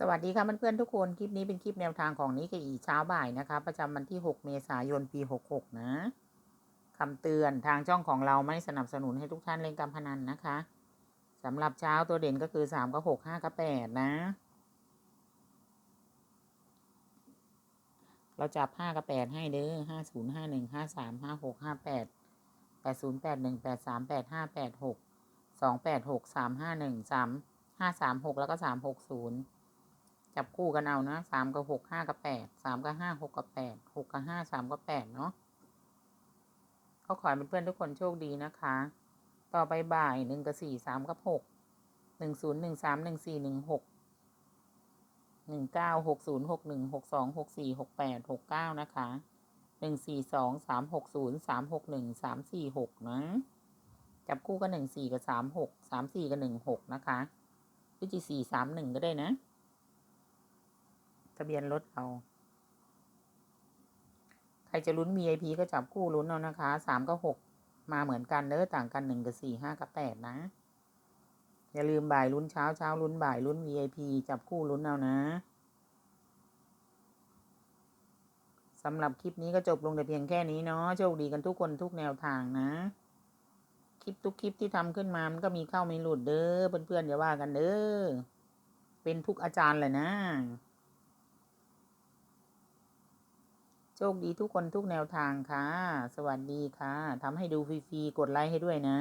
สวัสดีค่ะเพื่อนๆทุกคน คลิปนี้เป็นคลิปแนวทางของนิกเกอีเช้าบ่ายนะคะ ประจำวันที่ 6 เมษายนปี 66 นะคำเตือนทางช่องของเราไม่สนับสนุนให้ทุกท่านเล่นการพนันนะคะสำหรับเช้าตัวเด่นก็คือ 3 กับ 6 5 กับ 8 นะ เราจับ 5 กับ 8 ให้เด้อ5 0 5 1 5 3 5 6 5 8 8 0 8 1 8 3 8 5 8 6 2 8 6 3 5 1 3 5 3 6 แล้วก็ 3 6 0 จับคู่กันเอานะสามกับหกห้ากับแปดสามกับห้าหกกับแปดหกกับห้าสามกับแปดเนาะก็ขอให้เพื่อนๆทุกคนโชคดีนะคะ ต่อไปบ่ายหนึ่งกับสี่สามกับหกหนึ่งศูนย์หนึ่งสามหนึ่งสี่หนึ่งหกหนึ่งเก้าหกศูนย์หกหนึ่งหกสองหกสี่หกแปดหกเก้านะคะหนึ่งสี่สองสามหกศูนย์สามหกหนึ่งสามสี่หกนะ จับคู่กันหนึ่งสี่กับสามหกสามสี่กับหนึ่งหกนะคะหรือจีสี่สามหนึ่งก็ได้นะ ทะเบียนรถเราใครจะลุ้น VIP ก็จับคู่ลุ้นเอานะคะสามกับหกมาเหมือนกันเด้อต่างกันหนึ่งกับสี่ห้ากับแปดนะ อย่าลืมบ่ายลุ้นเช้าเช้าลุ้นบ่ายลุ้น VIP จับคู่ลุ้นเอานะสำหรับคลิปนี้ก็จบลงแต่เพียงแค่นี้เนาะโชคดีกันทุกคนทุกแนวทางนะคลิปทุกคลิปที่ทำขึ้นมา มันก็มีเข้ามีหลุดเด้อเพื่อนๆอย่าว่ากันเด้อ เป็นทุกอาจารย์เลยนะ โชคดีทุกคนทุกแนวทางค่ะ สวัสดีค่ะทำให้ดูฟรีๆ กดไลค์ให้ด้วยนะ